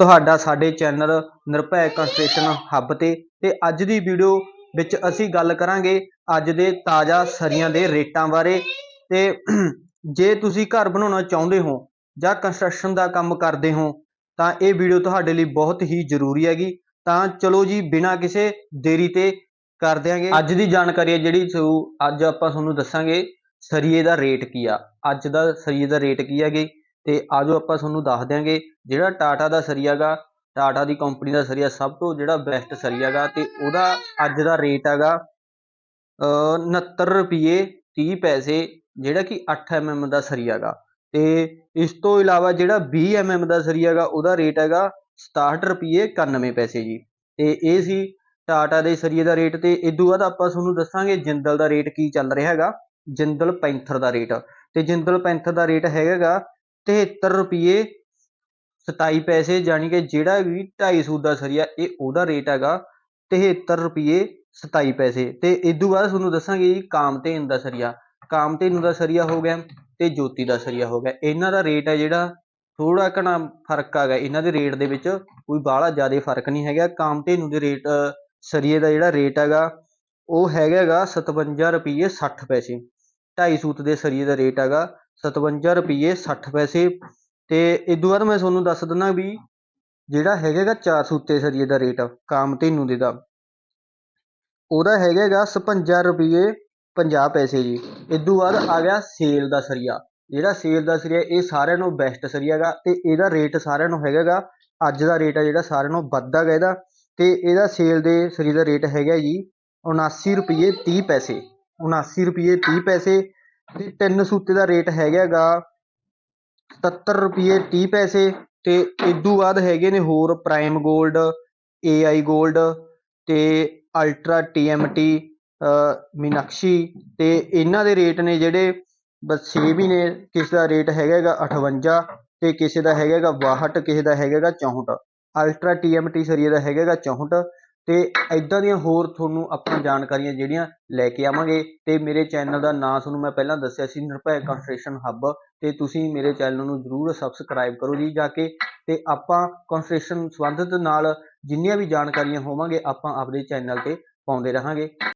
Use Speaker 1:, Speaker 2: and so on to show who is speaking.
Speaker 1: ਤੁਹਾਡਾ ਸਾਡੇ ਚੈਨਲ ਨਿਰਭੈ ਕੰਸਟਰਕਸ਼ਨ ਹੱਬ ਤੇ ਤੇ ਅੱਜ ਦੀ ਵੀਡੀਓ ਵਿੱਚ ਅਸੀਂ ਗੱਲ ਕਰਾਂਗੇ ਅੱਜ ਦੇ ਤਾਜ਼ਾ ਸਰੀਆਂ ਦੇ ਰੇਟਾਂ ਬਾਰੇ। ਤੇ ਜੇ ਤੁਸੀਂ ਘਰ ਬਣਾਉਣਾ ਚਾਹੁੰਦੇ ਹੋ ਜਾਂ ਕੰਸਟਰਕਸ਼ਨ ਦਾ ਕੰਮ ਕਰਦੇ ਹੋ, ਤਾਂ ਇਹ ਵੀਡੀਓ ਤੁਹਾਡੇ ਲਈ ਬਹੁਤ ਹੀ ਜ਼ਰੂਰੀ ਹੈਗੀ। ਤਾਂ ਚਲੋ ਜੀ, ਬਿਨਾਂ ਕਿਸੇ ਦੇਰੀ ਤੇ ਕਰ ਦਿਆਂਗੇ। ਅੱਜ ਦੀ ਜਾਣਕਾਰੀ ਹੈ ਜਿਹੜੀ ਅੱਜ ਆਪਾਂ ਤੁਹਾਨੂੰ ਦੱਸਾਂਗੇ ਸਰੀਏ ਦਾ ਰੇਟ ਕੀ ਆ। ਅੱਜ ਦਾ ਸਰੀਏ ਦਾ ਰੇਟ ਕੀ ਹੈਗੇ? ਅਤੇ ਆ ਆਜੋ ਆਪਾਂ ਤੁਹਾਨੂੰ ਦੱਸ ਦਿਆਂਗੇ ਜਿਹੜਾ ਟਾਟਾ ਦਾ ਸਰੀਆ ਗਾ ਟਾਟਾ ਦੀ ਕੰਪਨੀ ਦਾ ਸਰੀਆ ਸਭ ਤੋਂ ਜਿਹੜਾ ਬੈਸਟ ਸਰੀਆ ਗਾ ਅਤੇ ਉਹਦਾ ਅੱਜ ਦਾ ਰੇਟ ਹੈਗਾ, ਅਹ 69 ਰੁਪਏ 30 ਪੈਸੇ, ਜਿਹੜਾ ਕਿ ਅੱਠ 8 mm ਦਾ ਸਰੀਆ ਗਾ ਤੇ ਇਸ ਤੋਂ ਇਲਾਵਾ ਜਿਹੜਾ ਵੀਹ 20 mm ਦਾ ਸਰੀਆ ਗਾ ਉਹਦਾ ਰੇਟ ਹੈਗਾ ਸਤਾਹਠ ਰੁਪਈਏ ਇਕਾਨਵੇਂ ਪੈਸੇ ਜੀ। ਅਤੇ ਇਹ ਸੀ ਟਾਟਾ ਦੇ ਸਰੀਏ ਦਾ ਰੇਟ ਅਤੇ ਇਹ ਤੋਂ ਬਾਅਦ ਆਪਾਂ ਤੁਹਾਨੂੰ ਦੱਸਾਂਗੇ ਜਿੰਦਲ ਦਾ ਰੇਟ ਕੀ ਚੱਲ ਰਿਹਾ ਹੈਗਾ, ਜਿੰਦਲ ਪੈਂਥਰ ਦਾ ਰੇਟ ਅਤੇ ਜਿੰਦਲ ਪੈਂਥਰ ਦਾ ਰੇਟ ਹੈਗਾ ਗਾ 73 ਰੁਪਏ 27 ਪੈਸੇ ਯਾਨੀ ਕਿ ਜਿਹੜਾ ਵੀ 250 ਸੂਤ ਦਾ ਸਰੀਆ, ਇਹ ਉਹਦਾ ਰੇਟ ਹੈਗਾ 73 ਰੁਪਏ 27 ਪੈਸੇ। ਤੇ ਇਦੋਂ ਬਾਅਦ ਤੁਹਾਨੂੰ ਦੱਸਾਂਗੇ ਜੀ ਕਾਮਤੇਨ ਦਾ ਸਰੀਆ। ਕਾਮਧੇਨੂ ਦਾ ਸਰੀਆ ਹੋ ਗਿਆ ਤੇ ਜੋਤੀ ਦਾ ਸਰੀਆ ਹੋ ਗਿਆ। ਇਹਨਾਂ ਦਾ ਰੇਟ ਹੈ ਜਿਹੜਾ ਥੋੜਾ ਘਣਾ ਫ਼ਰਕ ਆ ਗਿਆ। ਇਹਨਾਂ ਦੇ ਰੇਟ ਦੇ ਵਿੱਚ ਕੋਈ ਬਾਹਲਾ ਜ਼ਿਆਦਾ ਫ਼ਰਕ ਨਹੀਂ ਹੈਗਾ। ਕਾਮਧੇਨੂ ਦੇ ਰੇਟ ਸਰੀਏ ਦਾ ਜਿਹੜਾ ਰੇਟ ਹੈਗਾ, ਉਹ ਹੈਗਾ ਗਾ 57 ਰੁਪਏ 60 ਪੈਸੇ। 250 ਸੂਤ ਦੇ ਸਰੀਏ ਦਾ ਰੇਟ ਹੈਗਾ 57 ਰੁਪਏ 60 ਪੈਸੇ। ਤੇ ਤੋਂ ਬਾਅਦ ਮੈਂ ਤੁਹਾਨੂੰ ਦੱਸ ਦਿੰਦਾ ਵੀ ਜਿਹੜਾ ਹੈਗਾ ਚਾਰ ਸੂਤੇ ਸਰੀਏ ਦਾ ਰੇਟ ਕਾਮ ਕਾਮਧੇਨੂ ਦੇ ਦਾ। ਉਹਦਾ ਹੈਗਾ ਗਾ 56 ਰੁਪਏ 50 ਪੈਸੇ ਜੀ। ਇਦੋਂ ਬਾਅਦ ਆ ਗਿਆ ਸੇਲ ਦਾ ਸਰੀਆ। ਜਿਹੜਾ ਸੇਲ ਦਾ ਸਰੀਆ, ਇਹ ਸਾਰਿਆਂ ਨੂੰ ਬੈਸਟ ਸਰੀਆ ਗਾ ਤੇ ਇਹਦਾ ਰੇਟ ਸਾਰਿਆਂ ਨੂੰ ਹੈਗਾ ਅੱਜ ਦਾ ਰੇਟ ਆ ਜਿਹੜਾ ਸਾਰਿਆਂ ਨੂੰ ਵੱਧਦਾ ਗਾ ਇਹਦਾ। ਤੇ ਇਹਦਾ ਸੇਲ ਦੇ ਸਰੀਏ ਦਾ ਰੇਟ ਹੈਗਾ ਜੀ 79 ਰੁਪਏ 30 ਪੈਸੇ। 79 ਰੁਪਏ 30 ਪੈਸੇ ਤੇ ਤਿੰਨ ਸੂਤੇ ਦਾ ਰੇਟ ਹੈਗਾ ਗਾ 77 ਰੁਪਏ 30 ਪੈਸੇ ਤੇ ਇਦੋਂ ਬਾਅਦ ਹੈਗੇ ਨੇ ਹੋਰ ਪ੍ਰਾਈਮ 골ਡ AI 골ਡ ਤੇ ਅਲਟਰਾ TMT ਮੀਨਾਕਸ਼ੀ ਤੇ ਇਹਨਾਂ ਦੇ ਰੇਟ ਨੇ ਜਿਹੜੇ ਬਸ ਸੇਮ ਵੀ ਨੇ ਕਿਸੇ ਦਾ ਰੇਟ ਹੈਗਾ ਗਾ 58 ਤੇ ਕਿਸੇ ਦਾ ਹੈਗਾ ਗਾ 62 ਕਿਸੇ ਦਾ ਹੈਗਾ ਗਾ 64 ਅਲਟਰਾ TMT ਸਰੀਏ ਦਾ ਹੈਗਾ ਗਾ 64 ਅਤੇ ਇੱਦਾਂ ਦੀਆਂ ਹੋਰ ਤੁਹਾਨੂੰ ਆਪਾਂ ਜਾਣਕਾਰੀਆਂ ਜਿਹੜੀਆਂ ਲੈ ਕੇ ਆਵਾਂਗੇ ਅਤੇ ਮੇਰੇ ਚੈਨਲ ਦਾ ਨਾਂ ਤੁਹਾਨੂੰ ਮੈਂ ਪਹਿਲਾਂ ਦੱਸਿਆ ਸੀ, ਨਿਰਭੈ ਕੋਂਸਟਰੇਸ਼ਨ ਹੱਬ ਅਤੇ ਤੁਸੀਂ ਮੇਰੇ ਚੈਨਲ ਨੂੰ ਜਰੂਰ ਸਬਸਕ੍ਰਾਈਬ ਕਰੋ ਜੀ ਜਾ ਕੇ ਅਤੇ ਆਪਾਂ ਕੋਂਸਟਰੇਸ਼ਨ ਸੰਬੰਧਿਤ ਨਾਲ ਜਿੰਨੀਆਂ ਵੀ ਜਾਣਕਾਰੀਆਂ ਹੋਵਾਂਗੇ ਆਪਾਂ ਆਪਦੇ ਚੈਨਲ ਤੇ ਪਾਉਂਦੇ ਰਹਾਂਗੇ।